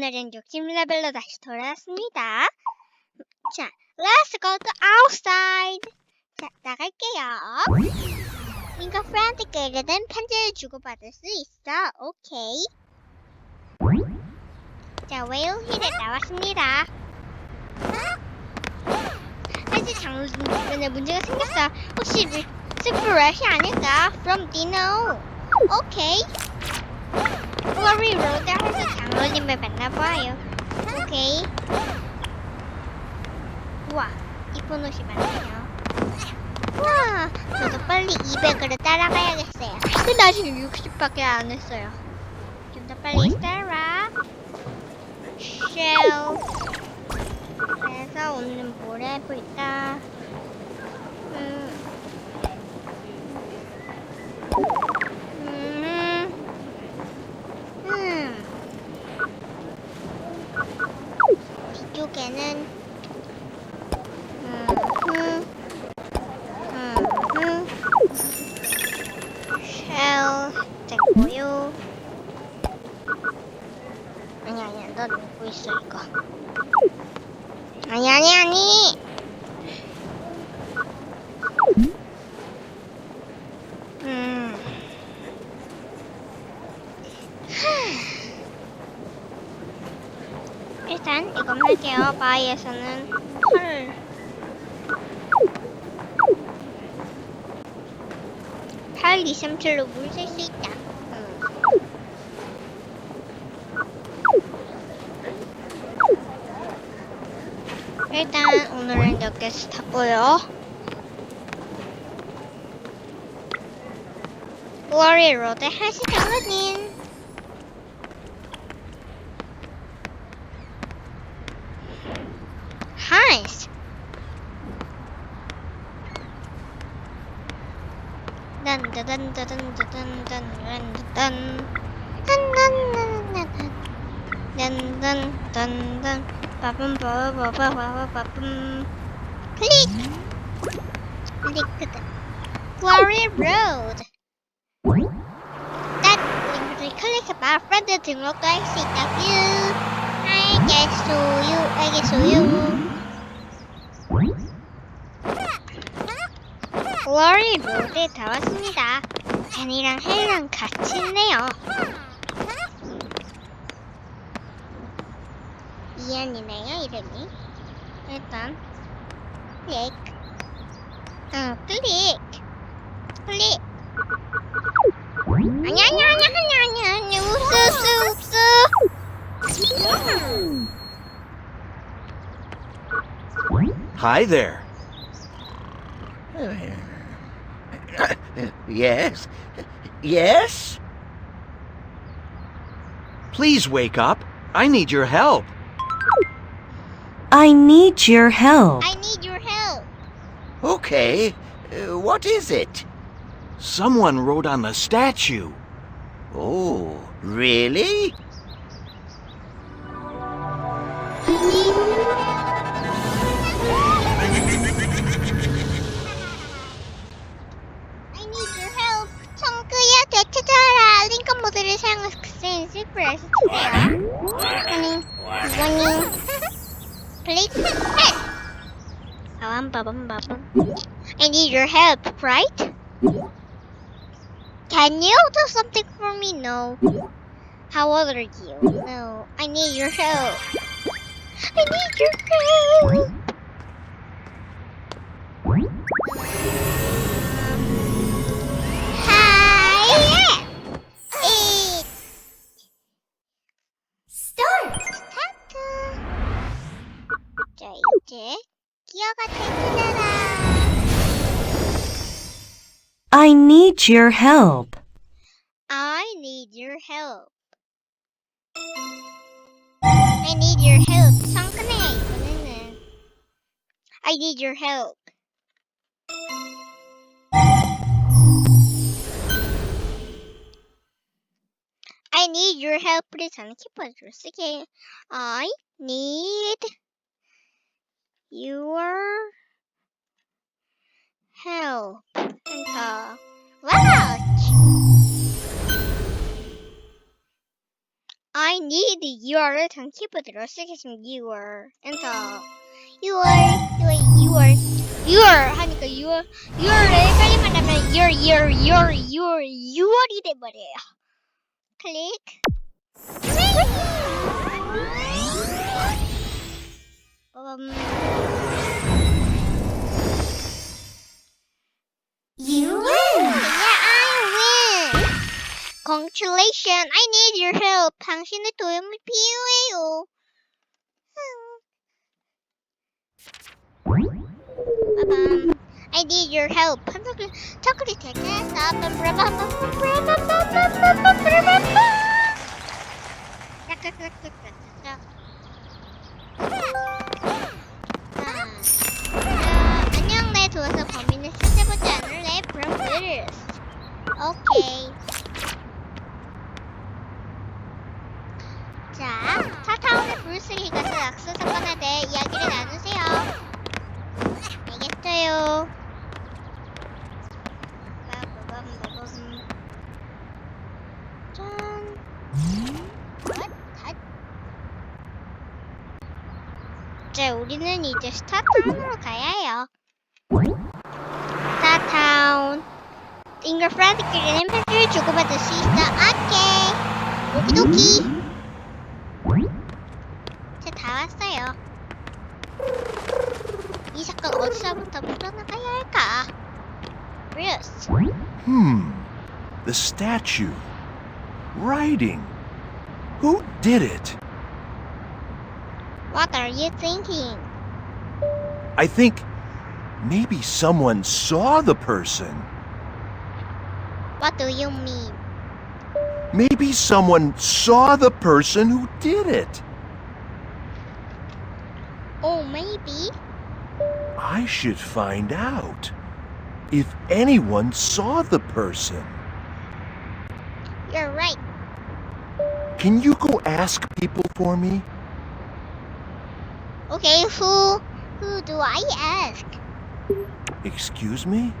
오늘은 60레벨로 다시 돌아왔습니다. 자, let's go to outside. 자, 나갈게요. 링거 프렌드끼리는 편지를 주고받을 수 있어. 오케이. 자, 웨일 힐에 나왔습니다. 사실 장르 주변에 문제가 생겼어. 혹시 스프레시 아닐까? From Dino. 오케이. 플로리 로드에서 장로님을 만나봐요. 오케이. 우와, 이쁜 옷이 많네요. 우와, 저도 빨리 200으로 따라가야겠어요. 근데 아직 60밖에 안 했어요. 좀 더 빨리 따라. 쉘. 그래서 오늘은 뭘 해볼까? 음. 음. 음. 뒤쪽에는 음, 음, 음, 음. 쉘 됐고요. 아니 아니야, 너 누구 있어 이거? 아니 아니 아니. 음. 일단 할게요. 바이에서는 털. 팔 2, 3, 7로 물쓸 수 있다. 음. 일단 오늘은 여기서 탔고요. 워리 로드 하시 장로님. 빠바바바바바밤 클릭! 클릭 Quarry Road. 딱 클릭해봐 프렌드 등록도 할 수 있다뷰 알겠소요 알겠소요 Quarry Road에 다 왔습니다. 젠이랑 헬랑 같이 있네요 이안이네요 이름이 일단 클릭 응 클릭 클릭 아니 아니 아니 아니 아니 아니 없어 없어 없어 Hi there. Yes? Yes? Please wake up. I need your help. I need your help. I need your help Okay. Uh, what is it? Someone wrote on the statue. Oh, really? I need your help 청구야 되찾아라 링컨 모드를 사용해서 그센 실프를 해주세요 이거는 이거는 please? Help! I need your help, right? Can you do something for me? No. How old are you? No. I need your help. I need your help. I need your help. I need your help. I need your help. 성큰해 이번에는. I need your help. I need your help를 저는 키보드로 쓰게. I need your help. to. Watch! I need your computer 쓰겠습니다. Your 엔터. Your your your your 하니까 your your를 클릭만 하면 your your your your your이 돼 버려요. 클릭. 클릭. 음. You win! Yeah, I win. Congratulations. I need your help. 당신의 도움이 필요해요. 빠밤. I need your help. 초콜릿, 찾아보지 않을 래? 그럼 브루스. 오케이. 자, 차타운의 브루스리 가서 악수 사건에 대해 이야기를 나누세요. 알겠어요. 빠바밤바밤. 짠. 헛, 헛. 자, 우리는 이제 스타타운으로 가야 해 띵글 프렌드끼리는 편지를 주고받을 수 있어. 오케이. 오키도키. 자, 다 왔어요. 이 사건 어디서부터 풀어나가야 할까? 브루스. Hmm. The statue. Writing. Who did it? What are you thinking? I think maybe someone saw the person. What do you mean? Maybe someone saw the person who did it. Oh, maybe. I should find out if anyone saw the person. You're right. Can you go ask people for me? Okay, who who do I ask? Excuse me?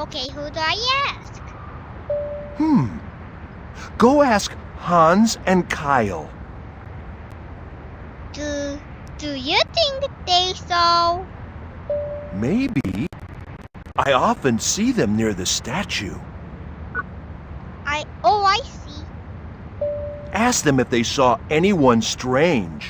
Okay, who do I ask? Hmm. Go ask Hans and Kyle. Do do you think they saw? Maybe. I often see them near the statue. I oh I see. Ask them if they saw anyone strange.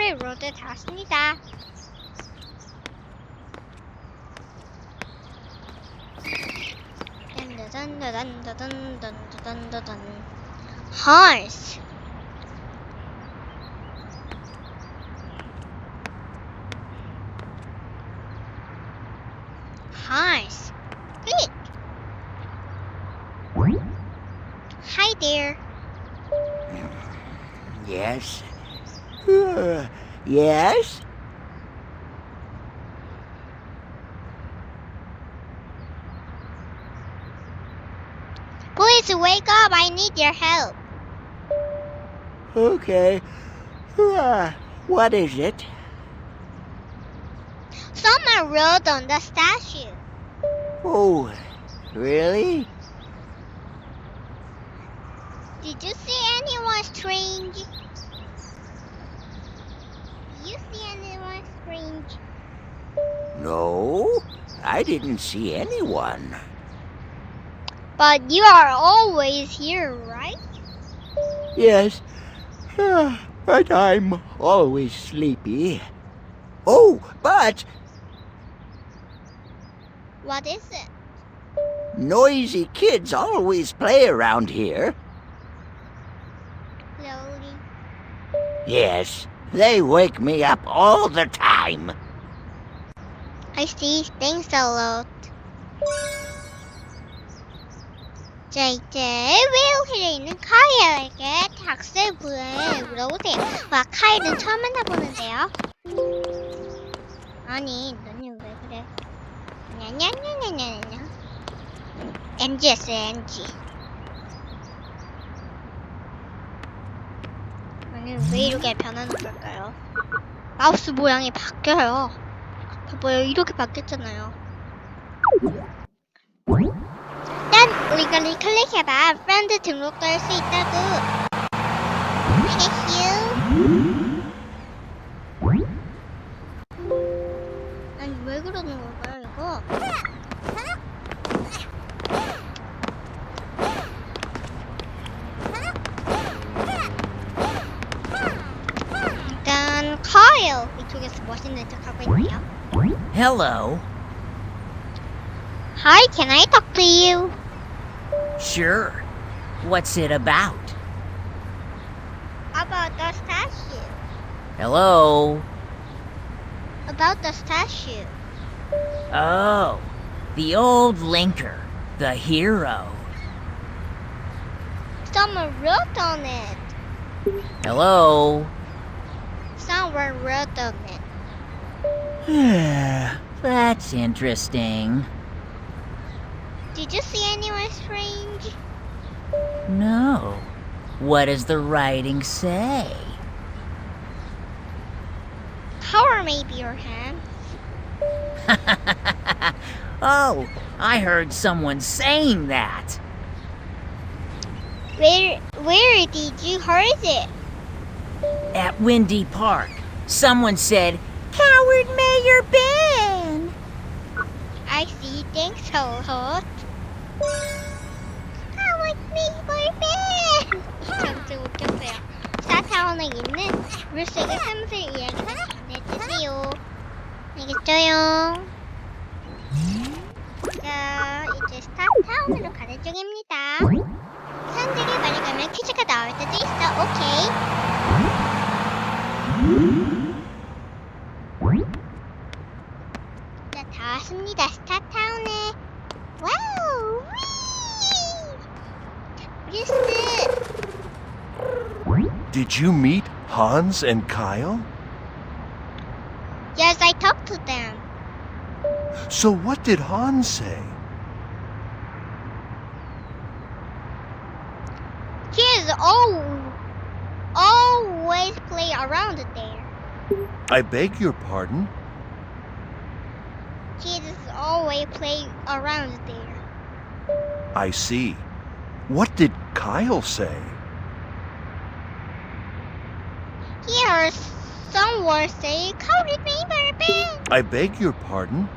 프리로드 다 왔습니다. 딴딴딴딴딴딴딴딴딴 horse horse yes? Please wake up I need your help Okay. Uh, what is it? Someone wrote on the statue Oh, really? Did you see anyone strange? You see anyone strange? No, I didn't see anyone. But you are always here, right? Yes, uh, but I'm always sleepy. Oh, but What is it? noisy kids always play around here. Slowly. Yes, they wake me up all the time. I see things a lot. 자, 이제 웨일힐에 있는 카이에게 학생부에 물어보세요. 와, 카이는 처음 만나보는데요. 아니, 너는 왜 그래? 냐냐냐냐냐냐. NG였어요, NG. 아니, 왜 이렇게 변하는 걸까요? 마우스 모양이 바뀌어요. 봐봐요, 이렇게 바뀌었잖아요. 난 리걸리 클릭해봐. 프렌드 등록할 수 있다고. Hello. Hi, can I talk to you? Sure. What's it about? About the statue. Hello. About the statue. Oh, the old linker, the hero. Someone wrote on it. Hello. Someone wrote on it. That's interesting. Did you see anyone strange? No. What does the writing say? Power maybe your hand. oh, I heard someone saying that. Where where did you heard it? At Windy Park, someone said, Coward Mayor Ben! I see. Thanks, so hot. Me, boyfriend? 진짜 웃겼어요. 스타타운에 있는 물색의 삼슬 이야기를 전해주세요. 알겠죠요? 자, 이제 스타타운으로 가는 중입니다. 사람들이 많이 가면 퀴즈가 나올 때도 있어. 오케이. 자, 다 왔습니다. 스타타운에. 와우! 위! 브리스! Did you meet Hans and Kyle? Yes, I talked to them. So what did Hans say? Kids all, always play around there. I beg your pardon? Play around there. I see. What did Kyle say? He heard someone say, Call me, baby. I beg your pardon?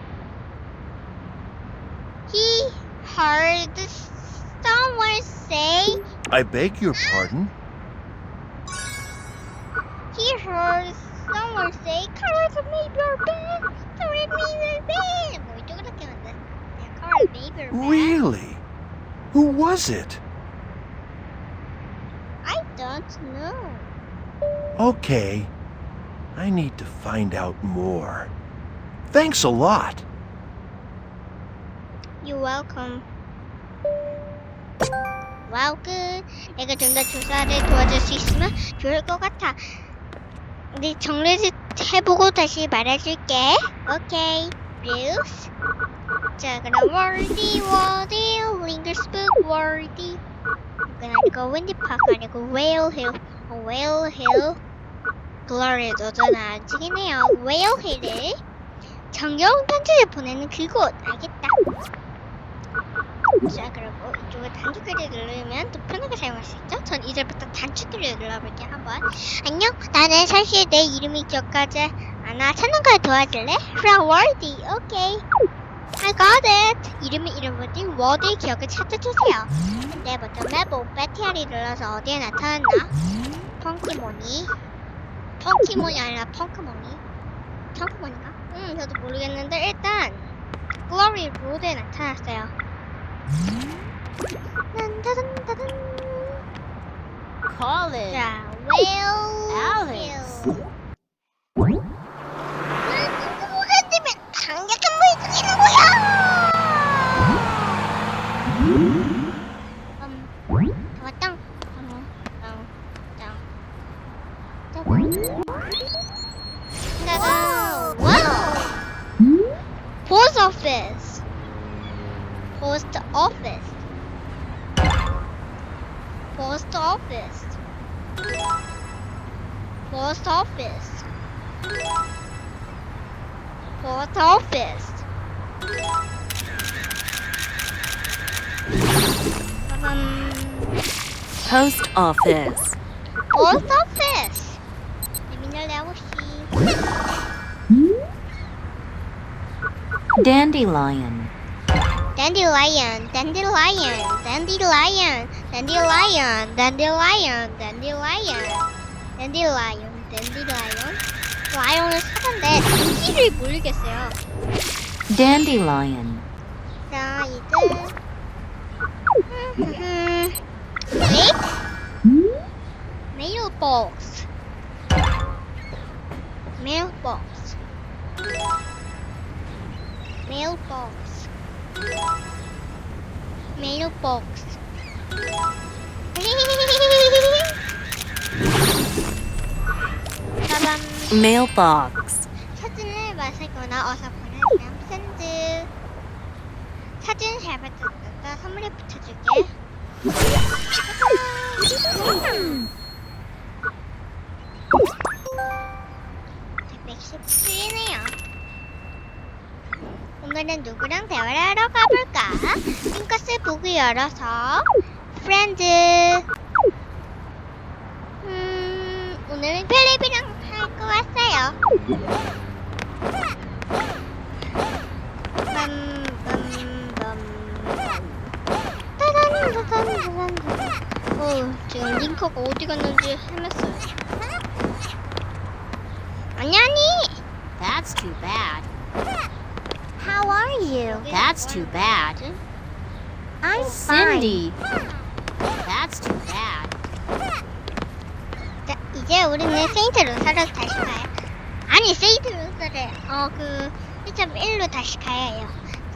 He heard someone say, I beg your pardon? he heard someone say, Call me, baby. Call it me, Really? Who was it? I don't know. Okay. I need to find out more. Thanks a lot. You're welcome. 와우 끝. 내가 좀 더 조사를 도와줄 수 있으면 좋을 것 같아. 우리 정리를 해보고 다시 말해줄게. 오케이. 브루스. 자 그럼 월디 월디 링거스북 월디. 이건 아니고 윈디파크 아니고 웨일힐. 웨일힐. 글로리 도전 아직이네요. 웨일힐을 정겨운 편지를 보내는 그곳. 알겠다. 자 그리고 이쪽에 단축키를 누르면 또 편하게 사용할 수 있죠? 전 이제부터 단축키를 눌러볼게요 한번 안녕 나는 사실 내 이름이 기억하지 않아 찾는 걸 도와줄래? 프라워디 오케이 I got it 이름이 이름보다 워드의 기억을 찾아주세요 네 먼저 맵 배티알이 눌러서 어디에 나타났나? 펑키모니 펑키모니 아니라 펑크모니 펑크모니가? 음 저도 모르겠는데 일단 글로리 로드에 나타났어요 딴따단따단. Call it. 자, 웨일. office. Post office. 재민을 내봅시. Dandelion. Dandelion, dandelion, dandelion, dandelion, dandelion, dandelion, dandelion, dandelion. 라이온은 사과인데 뭔지를 모르겠어요. Dandelion. 자 이제 네? mailbox mailbox mailbox mailbox 짜잔 mailbox 사진을 마시거나 어서 보낸 다음 샌드 사진 잘 받았다 선물에 붙여줄게 짜잔 117이네요. 오늘은 누구랑 대화를 하러 가볼까? 핑크스 보기 열어서 프렌즈 음... 오늘은 필립이랑 할 거 왔어요. 음, 음, 음. 따단, 따단, 따단, 따단. 오, 지금 링크가 어디 갔는지 헤맸어요. 아니 아니. That's too bad. How are you? That's too bad. I'm Cindy. That's too bad. 자, 이제 우리는 세인트 루사로 다시 가요. 아니 세인트 루사를 어 그 1.1로 다시 가야 해요.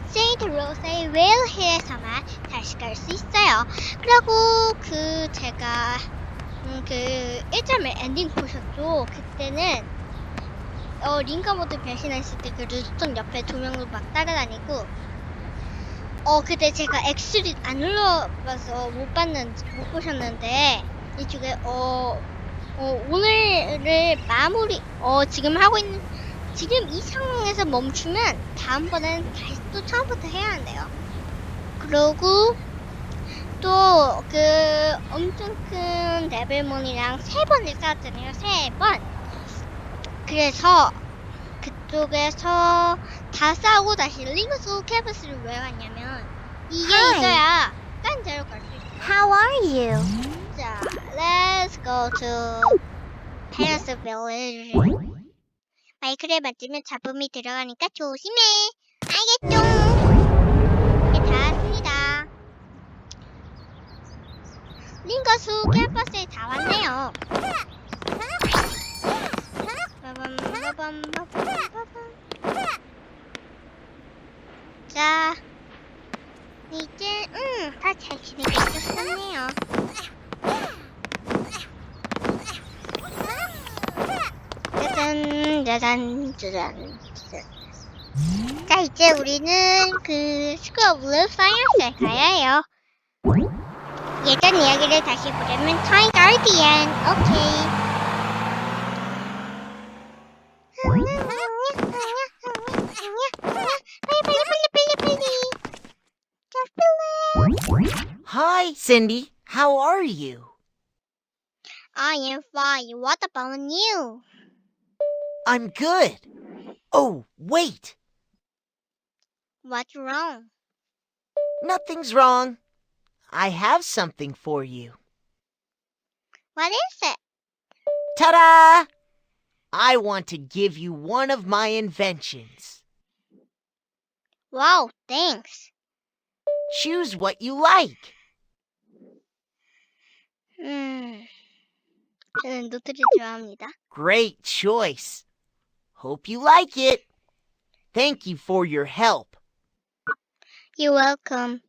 세인트 루사의 웨일힐에서만 다시 갈 수 있어요. 그리고 그 제가 음, 그 1.1 엔딩 보셨죠? 그때는 어 링가 모드 변신했을 때 그 루스톤 옆에 두 명으로 막 따라다니고 어 그때 제가 X를 안 눌러봐서 못 봤는지 못 보셨는데 이쪽에 어, 어 오늘을 마무리 어 지금 하고 있는 지금 이 상황에서 멈추면 다음번엔 다시 또 처음부터 해야 한대요. 그러고 또 그 엄청 큰 데빌몬이랑 세 번을 싸웠잖아요. 세 번. 그래서 그쪽에서 다 싸우고 다시 리그스 캐버스를 왜 왔냐면 이게 Hi. 있어야 딴 데로 갈 수 있어요. How are you? 자, let's go to Paris Village. 마이크를 만지면 잡음이 들어가니까 조심해. 알겠죠? 이제 다 왔습니다. 링거수 캠퍼스에 다 왔네요. 짜잔, 짜잔, 짜잔. 자, 이제 우리는 그 스크럽을 사이언스에 가야 해요. 예전 이야기를 다시 보려면 타임 가디언, 오케이. 빨리 빨리 빨리 빨리 빨리. 자, 필름. Hi, Cindy. How are you? I am fine. What about you? I'm good. Oh, wait. What's wrong? Nothing's wrong. I have something for you. What is it? Ta da! I want to give you one of my inventions. Wow, thanks. Choose what you like. 음, 저는 노트를 좋아합니다. Great choice. Hope you like it. Thank you for your help. You're welcome.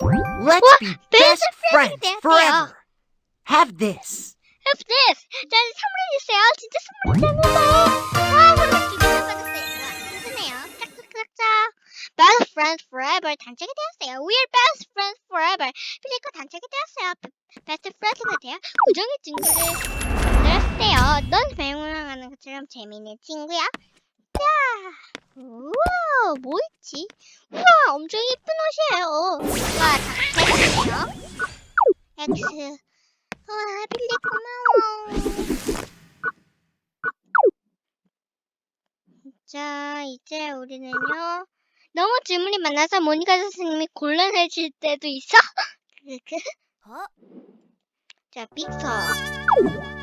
Let's What? be Best best friends friends, forever. Have this. What's this? 저는 선물해주세요. 진짜 선물이잖아요. 와, 선물 두개 받았어요. 와, 무슨해요? 짝짝짝짝. Best friends forever 단짝이 되었어요. We are best friends forever. 그리고 단짝이 되었어요. Best friends가 되어 우정의 친구를 만들었어요. 넌 배우랑 하는 것처럼 재미있는 친구야. 자, 우와, 뭐 있지? 우와, 엄청 예쁜 옷이에요. 와, 다 잘했어요. X. 와, 빌리 고마워. 자, 이제 우리는요. 너무 질문이 많아서 모니카 선생님이 곤란해질 때도 있어. 어? 자, 빅터.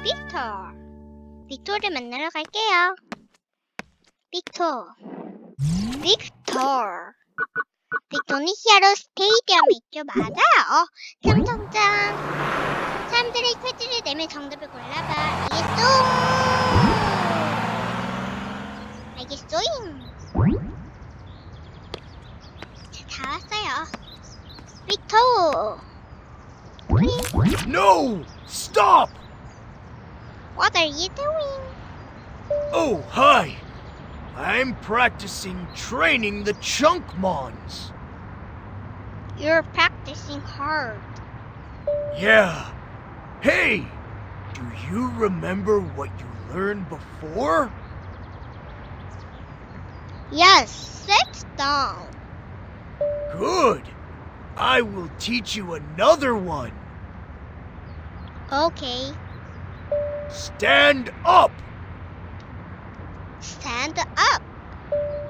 빅터. 빅토를 만나러 갈게요. 빅터. 빅터. 빅토는 히어로 스테이디움에 있죠. 맞아요. 삼성장. 사람들이 퀴즈를 내면 정답을 골라봐. 알겠어? 알겠어잉. 자, 다 왔어요. 빅터. No! Stop! What are you doing? Oh, hi! I'm practicing training the Chunkmons. You're practicing hard. Yeah. Hey! Do you remember what you learned before? Yes, sit down. Good. I will teach you another one. Okay, Stand up. stand up.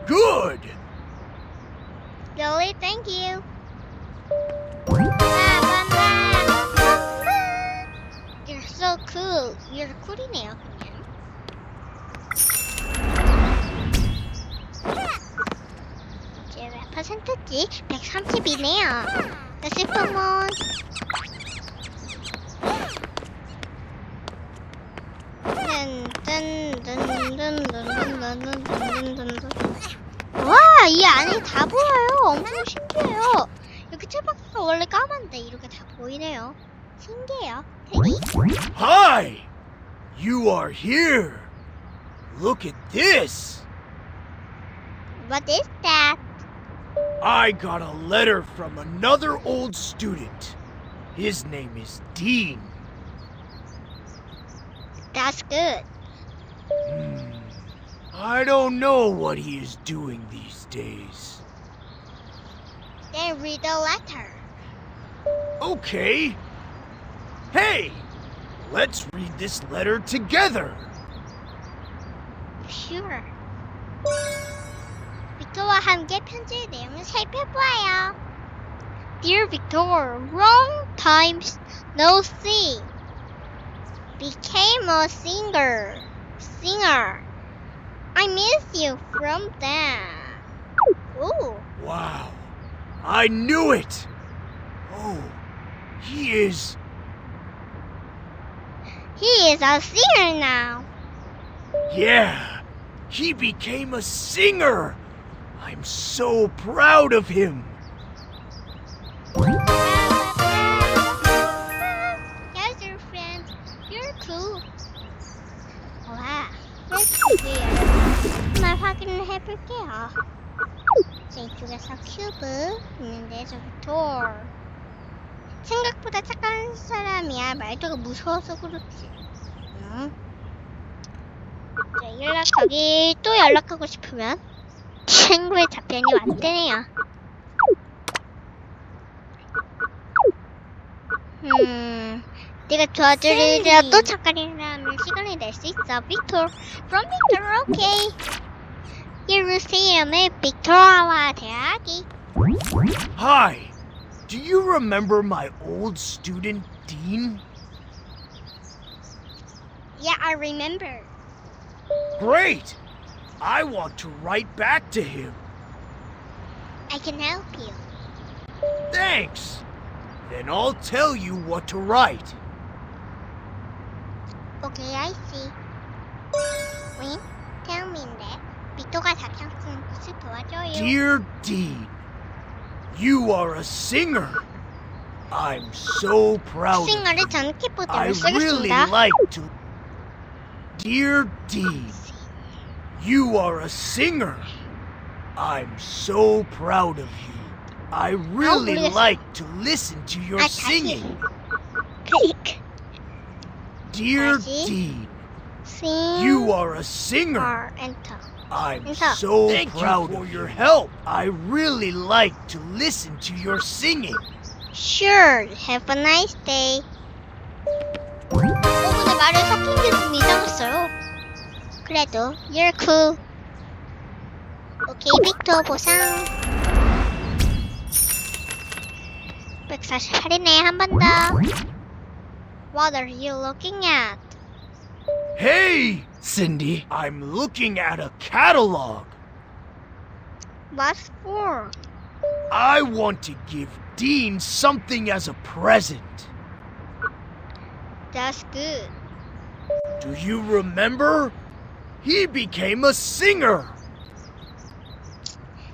Good. Really, thank you. You're so cool. You're 이네 퍼센트지? 130이네요. 스포몬. 와, 이 안이 다 보여요. 엄청 신기해요. 이렇게 체박스가 원래 까만데 이렇게 다 보이네요. 신기해요. 테디. Hi. You are here. Look at this. What is that? I got a letter from another old student. His name is Dean. That's good. Hmm. I don't know what he is doing these days. Then read the letter. Okay. Hey, let's read this letter together. Sure. 빅토와 함께 편지의 내용을 살펴보아요. Dear Victor, long time no see. Became a singer. Singer. I miss you from then. Ooh. Wow. I knew it. Oh, he is. He is a singer now. Yeah, he became a singer. I'm so proud of him. 해볼게요. 자, 이쪽에서 큐브 있는데 저기 돌. 생각보다 착한 사람이야. 말투가 무서워서 그렇지. 응? 자, 연락하기 또 연락하고 싶으면 친구의 답변이 왔대네요. 음, 네가 도와주리라도 착한이라면 시간을 낼수 있어. 빅토르, from Victor, okay. 예루살렘의 빅토리아와 대학이. Hi. Do you remember my old student, Dean? Yeah, I remember. Great. I want to write back to him. I can help you. Thanks. Then I'll tell you what to write. Okay, I see. Wait, tell me that. 빅토가 답장 쓰는 것을 도와줘요. Dear Dean, you are a singer. I'm so proud of 싱어를 저는 I 키보드로 really 쓰겠습니다. like to. Dear Dean, you are a singer. I'm so proud of you. I really 모르겠어. like to listen to your 아, 다시. singing. 클릭. Dear 다시. Dean, 싱. you are a singer. are enter. I'm 인사. so Thank you proud for of your help. I really like to listen to your singing. Sure. Have a nice day. 어, 근데 말을 섞인 게 좀 이상했어요. 그래도 you're cool. 오케이, 빅터 보상. 148이네, 한 번 더. What are you looking at? Hey, Cindy, I'm looking at a catalog. What for? I want to give Dean something as a present. That's good. Do you remember? He became a singer,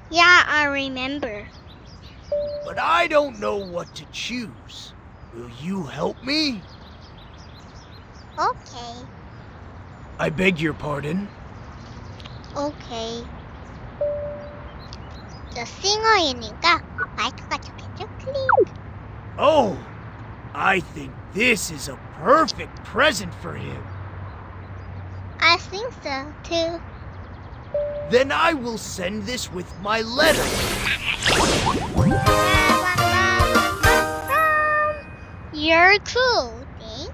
Yeah, I remember. but I don't know what to choose. Will you help me? Okay. I beg your pardon. 오케이. 저 싱어이니까 마이크가 좋겠죠? 클릭. Oh, I think this is a perfect present for him. I think so too. Then I will send this with my letter. You're cool. Thanks.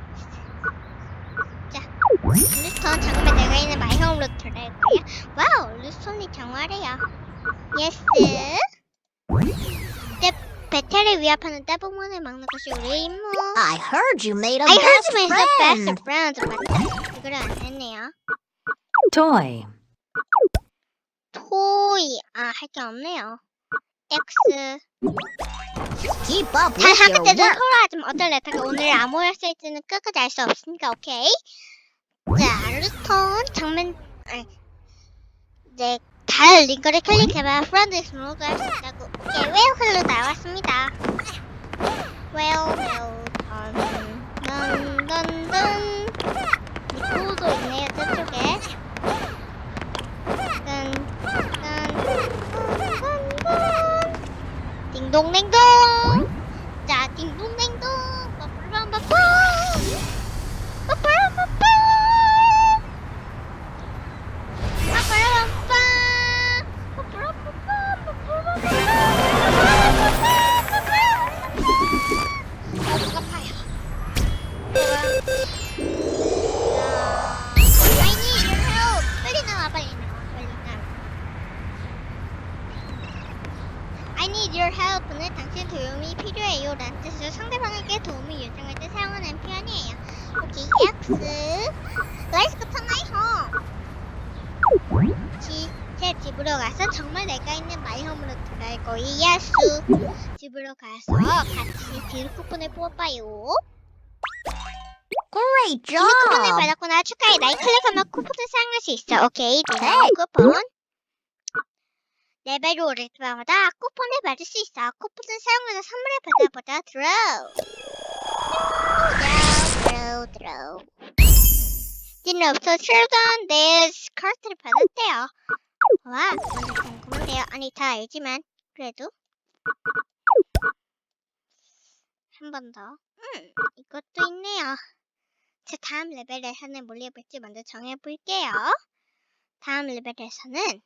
자, 루스톤 잠깐만 내가 있는 마이홈으로 들어갈 거야. 와우, 루스톤이 정화래요. 예스. 때, 배틀을 위협하는 때부분을 막는 것이 우리의 임무. I heard you made a I heard best you made the friend. best friend. 맞다. 이걸 안 했네요. Toy. 토이. 아, 할 게 없네요. X. Keep up 잘 with 학교 your 때도 work. 서로 하지만 어떤 레터가 오늘 암호 였을지는 끝까지 알 수 없으니까 오케이. 자, 루스톤 장면 아니 이제 달 링크를 클릭해봐 프렌드 등록을 할 수 있다고. 오케이, 웨어클로 나왔습니다. 웨어 웨어 던던던던. 니코도 있네요 저쪽에. 딴딴딴딴딴 딩동댕동. 자 딩동댕동. 빠빠라빠빠 오케이, 딜 오케이. 쿠폰. 레벨이 오를 때마다 쿠폰을 받을 수 있어. 쿠폰을 사용해서 선물을 받아보자. 드로우. 드로우, 드로우, 드로우. 없어 children 내 카드를 받았대요. 와, 궁금한데요. 아니, 다 알지만 그래도 한 번 더. 음, 이것도 있네요. 제 다음 레벨에서는 뭘 해볼지 먼저 정해볼게요. 다음 레벨에서는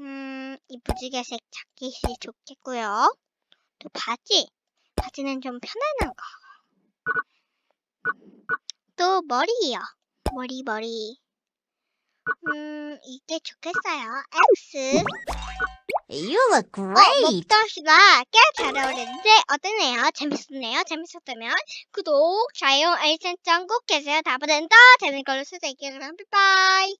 음, 이 무지개색 자켓이 좋겠고요. 또 바지. 바지는 좀 편안한 거. 또 머리요. 머리, 머리. 음, 이게 좋겠어요. X. You look 어, great. 목도시가 꽤잘 어울리는데 어떠네요? 재밌었네요? 재밌었다면 구독, 좋아요, 알림 설정 꼭 해주세요. 다음번엔 더 재밌는 걸로 찾아올게요. 그럼 빠이빠이.